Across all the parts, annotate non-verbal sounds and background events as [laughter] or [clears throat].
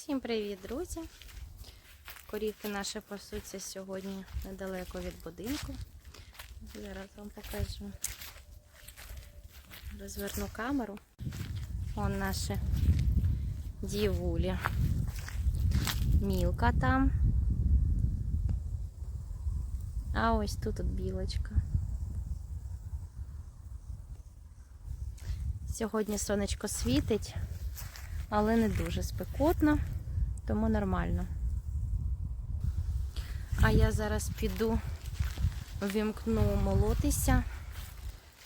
Всім привіт, друзі! Корівки наші пасуться сьогодні недалеко від будинку. Зараз вам покажу. Розверну камеру. Вон наші дівулі. Мілка там. А ось тут от білочка. Сьогодні сонечко світить, але не дуже спекотно, тому нормально. А я зараз піду вімкну молотися,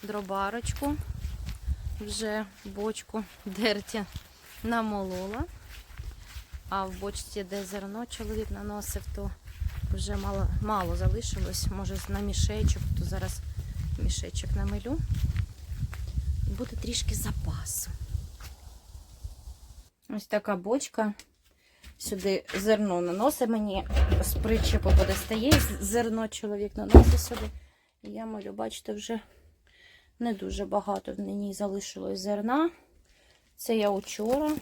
дробарочку, вже бочку дерті намолола. А в бочці, де зерно чоловік наносив, то вже мало, мало залишилось. Може на мішечок, то зараз мішечок намилю. Буде трішки запасу. Ось така бочка. Сюди зерно наносить мені з причепу подостає зерно, чоловік наносить сюди. І я молю, бачите, вже не дуже багато в ній залишилось зерна. Це я вчора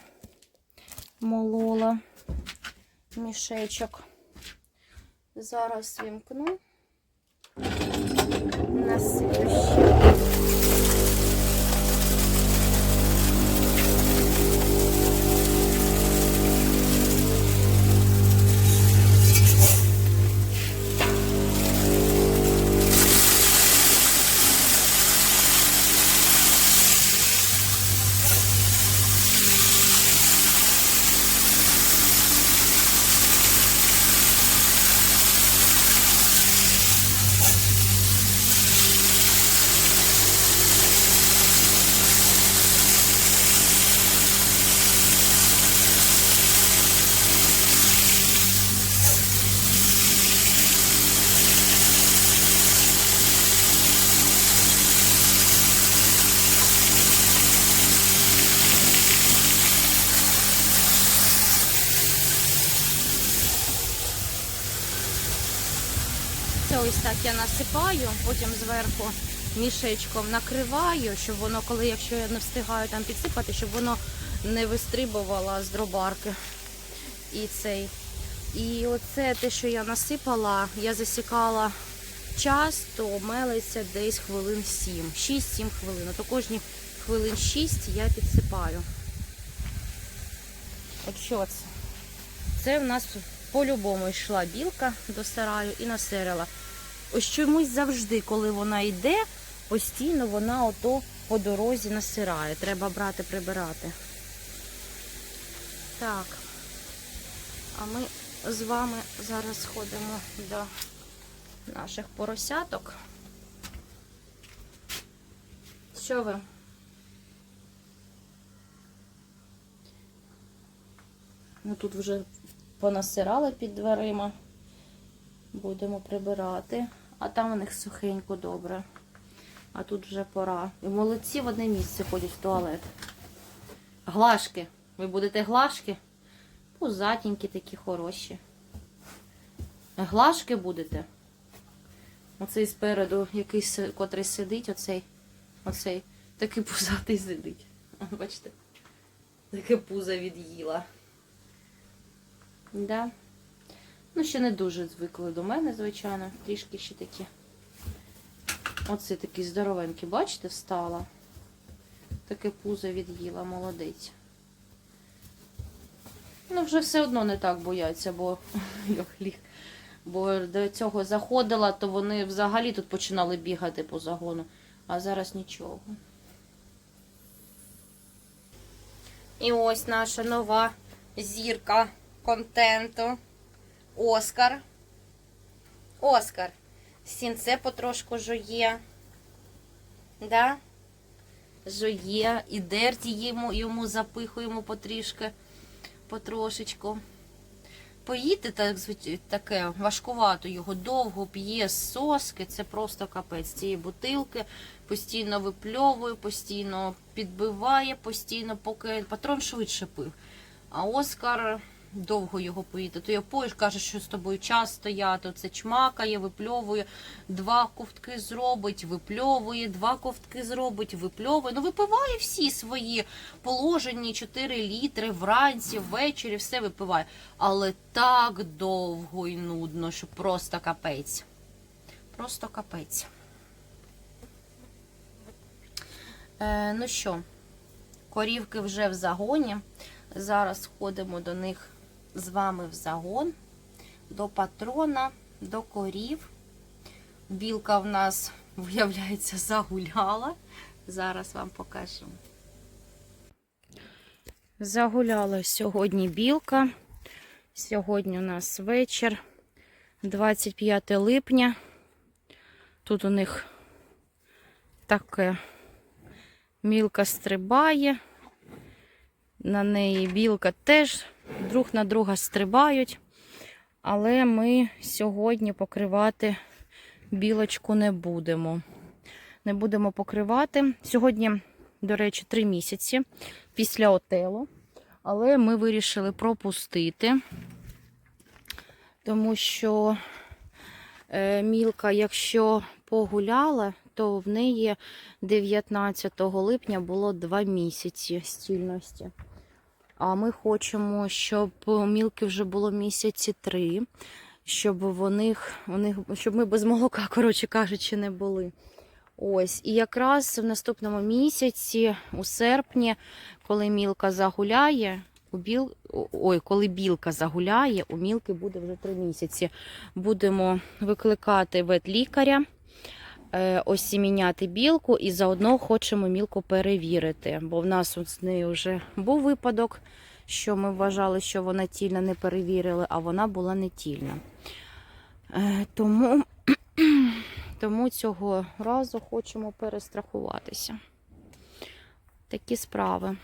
молола мішечок. Зараз вімкну. Насиплю ще. Так я насипаю, потім зверху мішечком накриваю, щоб воно, коли якщо я не встигаю там підсипати, щоб воно не вистрибувало з дробарки. І цей. І оце те, що я насипала, я засікала час, то мелиться десь хвилин 7. 6-7 хвилин. То кожні хвилин 6 я підсипаю. От що це? Це в нас по-любому йшла білка до сараю і насерила. Ось чомусь завжди, коли вона йде, постійно вона ото по дорозі насирає. Треба брати, прибирати. Так. А ми з вами зараз сходимо до наших поросяток. Що ви? Ну тут вже понасирали під дверима. Будемо прибирати. А там у них сухенько добре. А тут вже пора. І молодці в одне місце ходять в туалет. Глашки. Ви будете глашки? Пузатенькі такі хороші. Глашки будете. Оцей спереду якийсь, котрий сидить, оцей, оцей, такий пузатий сидить. Бачите? Таке пузо від'їла. Да. Ну, ще не дуже звикли до мене, звичайно. Трішки ще такі. Оце такі здоровенькі, бачите, встала. Таке пузо від'їла, молодець. Ну, вже все одно не так бояться, бо [laughs] бо до цього заходила, то вони взагалі тут починали бігати по загону, а зараз нічого. І ось наша нова зірка контенту. Оскар. Оскар. Сінце потрошку жує. Да? Жує. І дерті йому, йому запихуємо потрішки, потрошечку. Поїти так, таке важкувато його довго п'є соски. Це просто капець цієї бутилки. Постійно випльовує, постійно підбиває, постійно, поки патрон швидше пив. А Оскар довго його поїти. То я поїш, каже, що з тобою час стояти. Це чмакає, випльовує, два ковтки зробить, випльовує, два ковтки зробить, випльовує. Ну, випиває всі свої положені 4 літри вранці, ввечері, все випиває. Але так довго і нудно, що просто капець. Просто капець. Е, ну що, корівки вже в загоні. Зараз ходимо до них з вами в загон, до патрона, до корів. Білка в нас, [laughs] виявляється, загуляла. Зараз вам покажу. Загуляла сьогодні білка. Сьогодні у нас вечір, 25 липня. Тут у них таке мілка стрибає. На неї білка теж друг на друга стрибають. Але ми сьогодні покривати білочку не будемо. Не будемо покривати. Сьогодні, до речі, три місяці після отелу. Але ми вирішили пропустити, тому що е, мілка, якщо погуляла, то в неї 19 липня було 2 місяці стільності. А ми хочемо, щоб мілки вже було місяці 3, щоб вони, у щоб ми без молока, [laughs] коротше кажучи, не були. Ось, і якраз в наступному місяці, у серпні, коли мілка загуляє, у біл... ой, коли білка загуляє, у мілки буде вже 3 місяці. Будемо викликати ветлікаря е, осіміняти білку і заодно хочемо мілку перевірити. Бо в нас з нею вже був випадок, що ми вважали, що вона тільна не перевірили, а вона була не тільна. Е, Тому, [clears throat] тому цього разу хочемо перестрахуватися. Такі справи.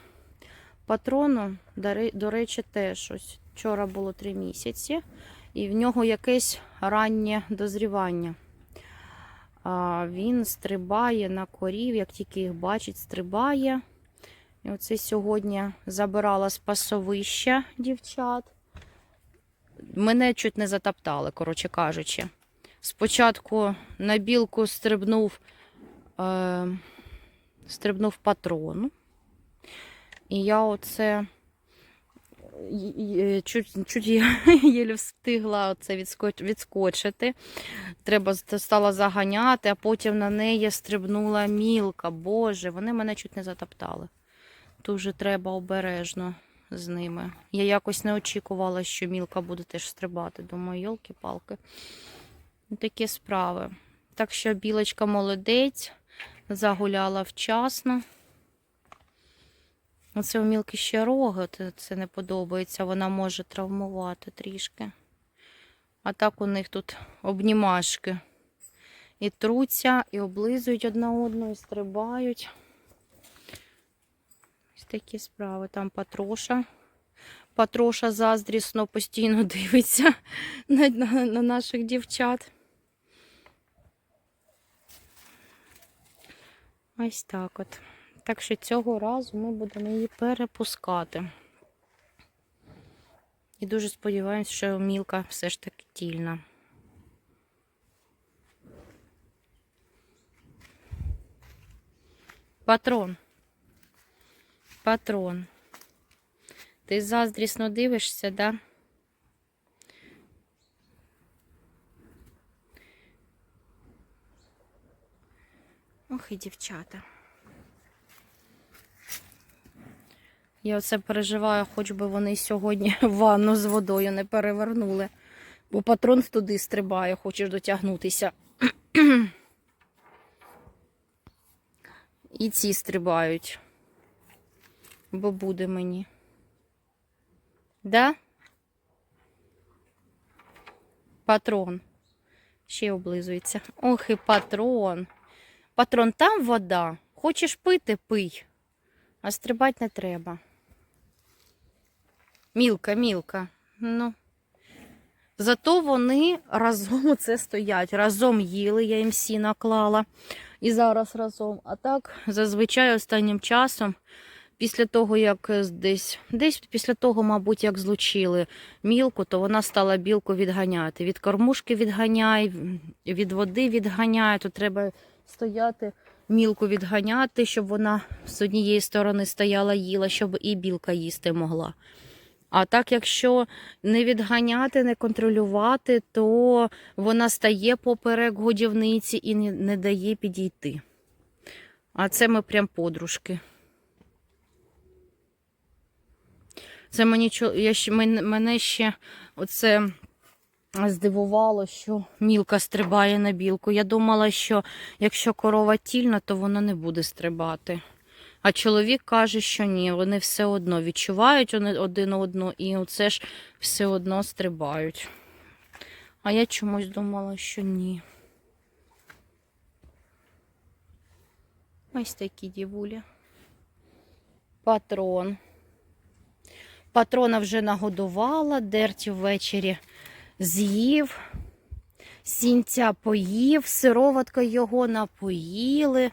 Патрону, до речі, теж ось вчора було 3 місяці, і в нього якесь раннє дозрівання. Він стрибає на корів, як тільки їх бачить, стрибає. І оце сьогодні забирала з пасовища дівчат. Мене чуть не затоптали, коротше кажучи. Спочатку на білку стрибнув, е, стрибнув патрон. І я оце чуть, чуть я [laughs] єлі встигла відскоч, відскочити. Треба стала заганяти, а потім на неї стрибнула мілка. Боже, вони мене чуть не затоптали. Дуже треба обережно з ними. Я якось не очікувала, що мілка буде теж стрибати. Думаю, йолки-палки. Такі справи. Так що білочка молодець, загуляла вчасно. Оце у мілки ще роги, це не подобається, вона може травмувати трішки. А так у них тут обнімашки. І труться, і облизують одна одну, і стрибають. Ось такі справи. Там Патроша. Патроша заздрісно постійно [laughs] дивиться на, на, на наших дівчат. Ось так от. Так що цього разу ми будемо її перепускати. І дуже сподіваємось, що мілка все ж таки тільна. Патрон. Патрон. Ти заздрісно дивишся, да? Ох і дівчата. Я оце переживаю, хоч би вони сьогодні [laughs] ванну з водою не перевернули. Бо патрон туди стрибає, хочеш дотягнутися. [clears throat] І ці стрибають. Бо буде мені. Да? Патрон. Ще облизується. Ох і патрон. Патрон, там вода. Хочеш пити, пий. А стрибати не треба. Мілка, мілка. Ну. Зато вони разом [laughs] оце стоять. Разом їли, я їм сіна клала. І зараз разом. А так, зазвичай останнім часом після того, як десь, десь після того, мабуть, як злучили мілку, то вона стала білку відганяти. Від кормушки відганяє, від води відганяє, то треба стояти, мілку відганяти, щоб вона з однієї сторони стояла, їла, щоб і білка їсти могла. А так, якщо не відганяти, не контролювати, то вона стає поперек годівниці і не, дає підійти. А це ми прям подружки. Це мені я ще, мене ще оце здивувало, що мілка стрибає на білку. Я думала, що якщо корова тільна, то вона не буде стрибати. А чоловік каже, що ні, вони все одно відчувають вони один одну і оце ж все одно стрибають. А я чомусь думала, що ні. Ось такі дівулі. Патрон. Патрона вже нагодувала, дерті ввечері з'їв, сінця поїв, сироватка його напоїли.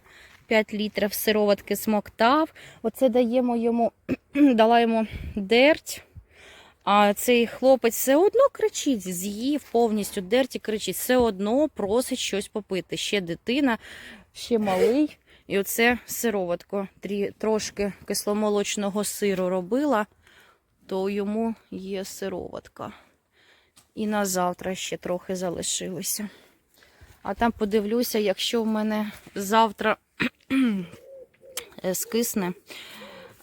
5 літрів сироватки смоктав. Оце даємо йому, [clears throat] дала йому дерть. А цей хлопець все одно кричить, з'їв повністю дерті, кричить, все одно просить щось попити. Ще дитина, ще малий. І оце сироватку трошки кисломолочного сиру робила, то йому є сироватка. І на завтра ще трохи залишилося. А там подивлюся, якщо в мене завтра [clears throat] е, скисне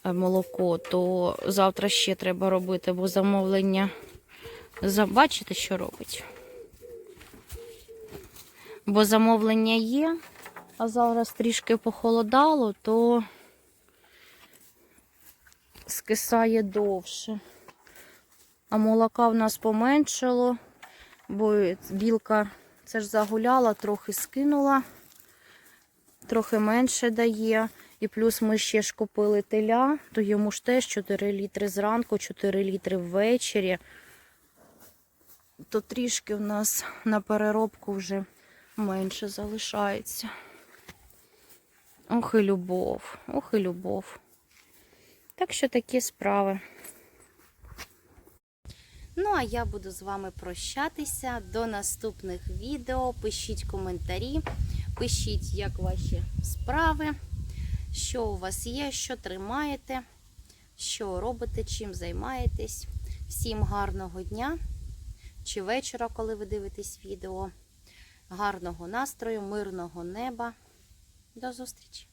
е, молоко, то завтра ще треба робити, бо замовлення. За- Бачите, що робить? Бо замовлення є, а зараз трішки похолодало, то скисає довше. А молока в нас поменшало, бо білка це ж загуляла, трохи скинула, трохи менше дає. І плюс ми ще ж купили теля, то йому ж теж 4 літри зранку, 4 літри ввечері. То трішки в нас на переробку вже менше залишається. Ох і любов, ох і любов. Так що такі справи. Ну, а я буду з вами прощатися. До наступних відео. Пишіть коментарі, пишіть, як ваші справи, що у вас є, що тримаєте, що робите, чим займаєтесь. Всім гарного дня чи вечора, коли ви дивитесь відео. Гарного настрою, мирного неба. До зустрічі!